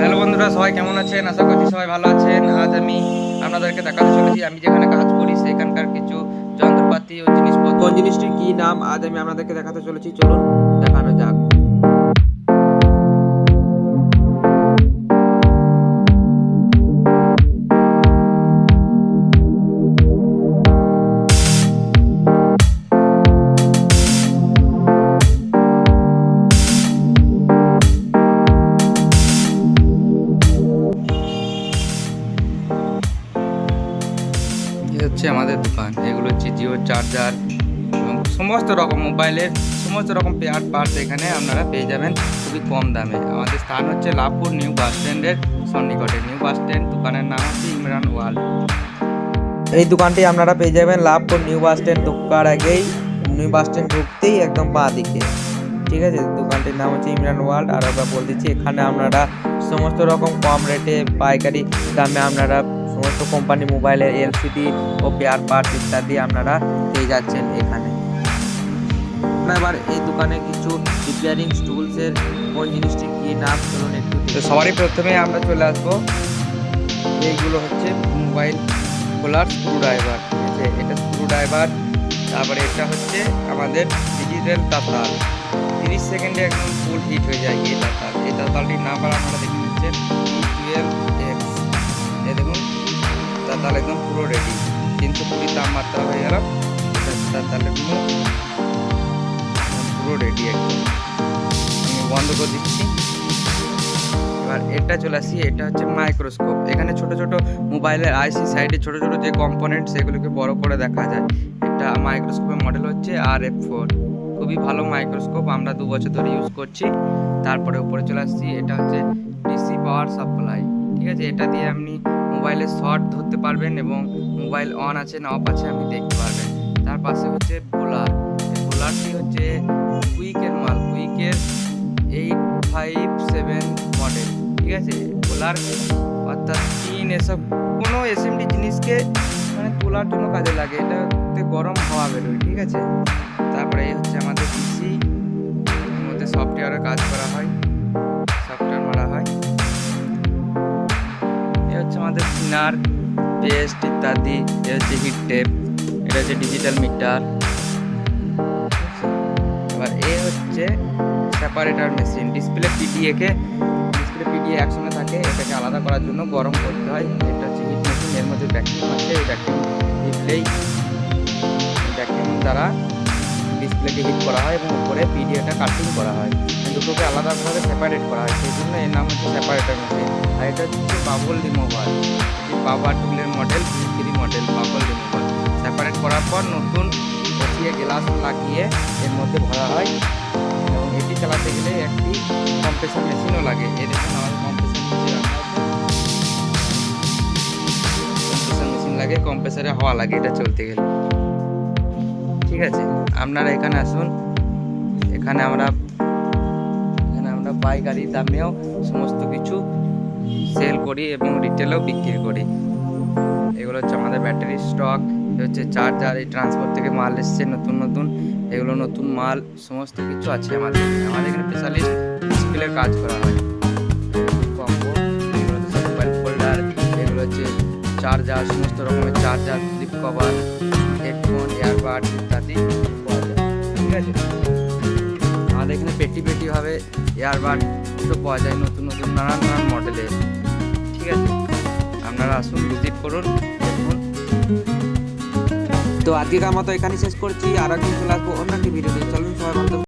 Hello বন্ধুরা, সবাই কেমন আছেন? আশা করছি সবাই ভালো আছেন। আজ আমি আপনাদেরকে দেখাতে চলেছি। আমি যেখানে কাজ করি, সেখানকার কিছু যন্ত্রপাতি ও জিনিসপত্র। কোন জিনিসটির কি নাম, আজ আমি আপনাদেরকে দেখাতে চলেছি। চলুন দেখানো যাক। হচ্ছে আমাদের দোকান। এগুলো হচ্ছে জিও চার্জার এবং সমস্ত রকম মোবাইলের সমস্ত রকম পেয়ার পার্টস এখানে আপনারা পেয়ে যাবেন খুবই কম দামে। আমাদের স্থান হচ্ছে লাভপুর নিউ বাস স্ট্যান্ডের সন্নিকটে। নিউ বাস স্ট্যান্ড দোকানের নাম হচ্ছে ইমরান ওয়ার্ল্ড এই দোকানটি আপনারা পেয়ে যাবেন লাভপুর নিউ বাস স্ট্যান্ড ঢুকার আগেই। নিউ বাস স্ট্যান্ড ঢুকতেই একদম বাঁ দিকে। ঠিক আছে? দোকানটির নাম হচ্ছে ইমরান ওয়ার্ল্ড আর আমরা বলে দিচ্ছি এখানে আপনারা সমস্ত রকম কম রেটে পাইকারি দামে আপনারা সমস্ত কোম্পানি মোবাইলের এলসিডি ও পেয়ার পার্টস ইত্যাদি আপনারা পেয়ে যাচ্ছেন এখানে। আমরা এবার এই দোকানে কিছু রিপেয়ারিং টুলসের কোন জিনিসটি কি নাম চলুন একটু তো সবারই প্রথমে আমরা চলে আসব। এইগুলো হচ্ছে মোবাইল খোলার স্ক্রু ড্রাইভার ঠিক আছে? এটা স্ক্রু ড্রাইভার তারপরে এটা হচ্ছে আমাদের ডিজিটাল তাতাল তিরিশ সেকেন্ডে একদম ফুল হিট হয়ে যায় এই তাতাল এই তাতালটির নাম্বার আপনারা দেখে নিচ্ছেন টুয়েলভ এক্স এ দেখুন তাতাল একদম পুরো রেডি তিনশো কুড়ি তাপমাত্রা হয়ে গেল হচ্ছে পুরো রেডি একদম। আমি বন্ধ করে দিচ্ছি। এবার এটা চলে আসি, এটা হচ্ছে মাইক্রোস্কোপ এখানে ছোট ছোট মোবাইলের আইসি সাইডে ছোট ছোট যে কম্পোনেন্ট সেগুলোকে বড় করে দেখা যায়। এটা মাইক্রোস্কোপের মডেল হচ্ছে আর এফ ফোর খুবই ভালো মাইক্রোস্কোপ আমরা দু বছর ধরে ইউজ করছি। তারপরে উপরে চলে আসছি, এটা হচ্ছে ডিসি পাওয়ার সাপ্লাই ঠিক আছে? এটা দিয়ে আপনি মোবাইলের শর্ট ধরতে পারবেন এবং মোবাইল অন আছে না অফ আছে, আপনি দেখতে পারবেন। তার পাশে হচ্ছে বোলার বোলারটি হচ্ছে? কুইকের মাল কুইকের এইট ফাইভ সেভেন মডেল ঠিক আছে? তোলার অর্থাৎ টিন এসব, কোনো এসএমডি জিনিসকে মানে তোলার জন্য কাজে লাগে। এটাতে গরম হাওয়া বেরোয়, ঠিক আছে? তারপরে এই হচ্ছে আমাদের পিসি মধ্যে সফটওয়্যারের কাজ করা হয়। আমাদের পেস্ট ইত্যাদি এ হচ্ছে হিট টেপ এটা হচ্ছে ডিজিটাল মিটার এবার এ হচ্ছে সেপারেটার মেশিন ডিসপ্লে পিডিএ কে ডিসপ্লে পিডিএ একসঙ্গে থাকে, এটাকে আলাদা করার জন্য গরম করতে হয়। এটা হচ্ছে হিট মেশিন এর মধ্যে ভ্যাকিউম আছে, এই ভ্যাকিউম হিটলেই ভ্যাকিউম দ্বারা ডিসপ্লেকে হিট করা হয় এবং উপরে পিডিএটা কাটিং করা হয়। দুটোকে আলাদাভাবে সেপারেট করা হয়। সেই জন্য এর নাম হচ্ছে সেপারেটার মেশিন আর এটা হচ্ছে বাবল রিমুভার বাবা টুলের model three model bubble remover separate করার পর নতুন বসিয়ে গ্লাস লাগিয়ে এর মধ্যে ভরা হয়। এবং এটি চালাতে গেলে একটি কম্প্রেসার মেশিনও লাগে। এই দেখুন আমাদের কম্প্রেসার মেশিন কম্প্রেসার মেশিন লাগে কম্প্রেসারে হওয়া লাগে, এটা চলতে গেলে। ঠিক আছে? আপনারা এখানে আসুন। এখানে আমরা এখানে আমরা পাইকারি দামেও সমস্ত কিছু সেল করি এবং রিটেলেও বিক্রি করি। এগুলো হচ্ছে আমাদের ব্যাটারি স্টক হচ্ছে চার্জার এই ট্রান্সপোর্ট থেকে মাল এসছে নতুন নতুন। এগুলো নতুন মাল, সমস্ত কিছু আছে আমাদের আমাদের এখানে স্পেশালিস্ট ডিসপ্লের কাজ করা হয়। এগুলো হচ্ছে চার্জার সমস্ত রকমের চার্জার ফ্লিপ কভার এয়ারবাড ইত্যাদি পাওয়া যায় ঠিক আছে? আমাদের এখানে পেটি পেটিভাবে এয়ারবাড পাওয়া যায় নতুন নতুন নানান নানান মডেলের ঠিক আছে? আপনারা আসুন ভিজিট করুন, দেখুন। তো আজকের মতো এখানে শেষ করছি। আর একদিন চলে আসব অন্য একটি ভিডিও চলুন, সবাই।